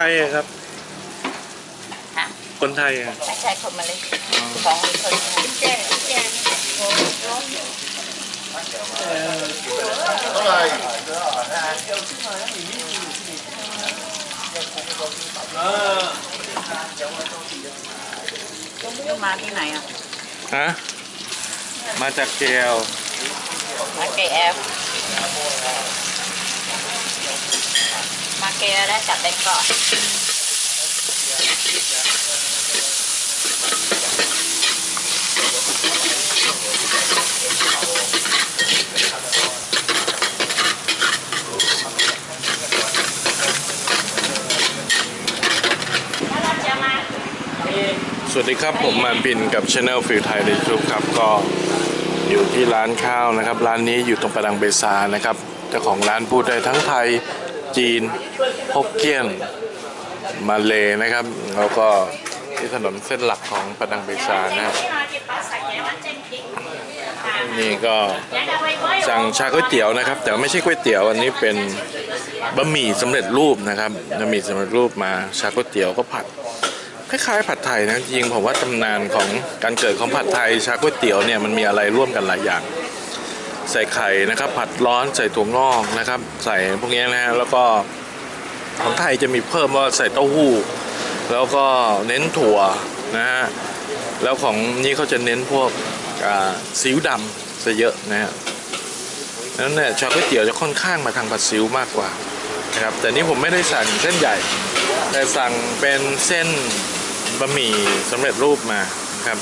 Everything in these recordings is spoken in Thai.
ไทยอะครับค่ะคนไทยอะไม่ใช่คนมาเลยของคนแจ้แจ้มาที่ไหนอะฮะมาจากเกลมาเกแอฟ มาเกลแล้วจับเป็นเกาะสวัสดีครับผมมาบินกับ Channel ฟิลไทยในทูครับก็อยู่ที่ร้านข้าวนะครับ ร้านนี้อยู่ตรงประดังเบซานะครับเจ้าของร้านพูดได้ทั้งไทย จีนฮกเกี้ยน มาเลยนะครับ แล้วก็ที่ถนนเส้นหลักของปะดังเบซานะครับนี่ก็สั่งชาก๋วยเตี๋ยวนะครับ แต่ไม่ใช่ก๋วยเตี๋ยวอันนี้เป็นบะหมี่สำเร็จรูปนะครับบะหมี่สำเร็จรูปมาชาก๋วยเตี๋ยวก็ผัดคล้ายๆผัดไทยนะจริงๆผมว่าตำนานของการเกิดของผัดไทยชาก๋วยเตี๋ยวเนี่ยมันมีอะไรร่วมกันหลายอย่าง ใส่ไข่นะครับ ผัดร้อนใส่ถั่วงอกนะครับ ใส่พวกนี้นะฮะแล้วก็ของไทยจะมีเพิ่มว่าใส่เต้าหู้ แล้วก็เน้นถั่วนะฮะแล้วของนี้เขาจะเน้นพวกซีอิ๊วดำซะเยอะนะฮะนั้นเนี่ยชาก๋วยเตี๋ยวจะค่อนข้างมาทางผัดซีอิ๊วมากกว่านะครับแต่นี่ผมไม่ได้สั่งเส้นใหญ่ แต่สั่งเป็นเส้นบะหมี่สำเร็จรูปมาครับ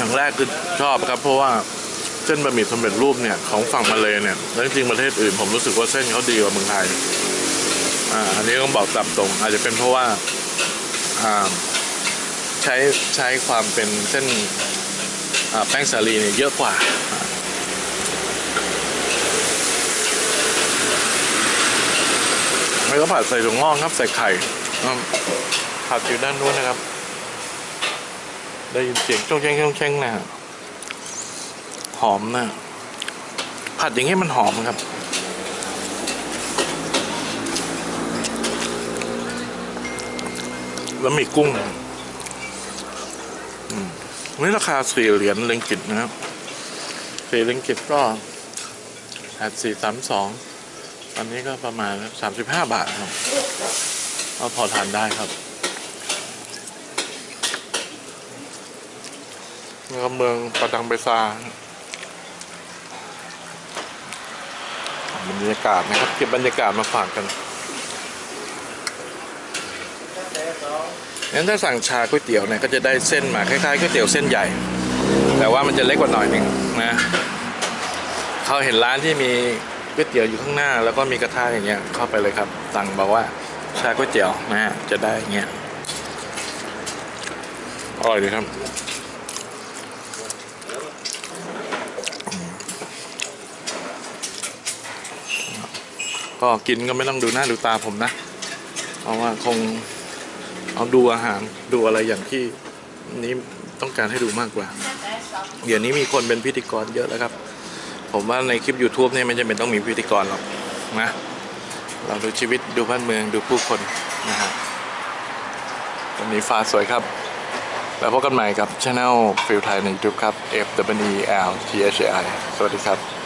อย่างแรกคือชอบครับ เพราะว่าเส้นบะหมี่สำเร็จรูปเนี่ยของฝั่งมาเลยเนี่ยแล้วจริงประเทศอื่นผมรู้สึกว่าเส้นเขาดีกว่าเมืองไทยอ่าอันนี้ต้องบอกตามตรง อาจจะเป็นเพราะว่าอ่าใช้ใช้ความเป็นเส้นอ่าแป้งสาลีเนี่ยเยอะกว่าแล้วก็ผัดใส่ถั่วงอกครับใส่ไข่ผัดอยู่ด้านนู้นนะครับ ได้ยินเสียงจ้องแจ้งจ้องแจ้งนะหอมนะผัดอย่างนี้มันหอมครับ แล้วมีกุ้งอืมวันนี้ราคาสี่เหรียญเลงกิตนะครับสี่เลงกิตก็แปดสี่สามสองอันนี้ก็ประมาณ35บาทครับ ก็พอทานได้ครับ เมืองประดังเบซาบรรยากาศนะครับ เก็บบรรยากาศมาฝากกันงั้นถ้าสั่งชาก๋วยเตี๋ยวเนี่ยก็จะได้เส้นมาคล้ายๆก๋วยเตี๋ยวเส้นใหญ่ แต่ว่ามันจะเล็กกว่าหน่อยนึงนะเขาเห็นร้านที่มีก๋วยเตี๋ยวอยู่ข้างหน้า แล้วก็มีกระทะอย่างเงี้ยเข้าไปเลยครับสั่งบอกว่าชาก๋วยเตี๋ยวนะฮะจะได้อย่างเงี้ยอร่อยดีครับ ก็กินก็ไม่ต้องดูหน้าดูตาผมนะ เพราะว่าคงเอาดูอาหารดูอะไรอย่างที่นี้ต้องการให้ดูมากกว่า เดี๋ยวนี้มีคนเป็นพิธีกรเยอะแล้วครับ ผมว่าในคลิป YouTube เนี่ยไม่จำเป็นต้องมีพิธีกรหรอกนะ เราดูชีวิตดูบ้านเมืองดูผู้คนนะฮะวันนี้ฟ้าสวยครับ แล้วพบกันใหม่กับช anel ฟิลไทยใน YouTube ครับ F W E L T H I สวัสดีครับ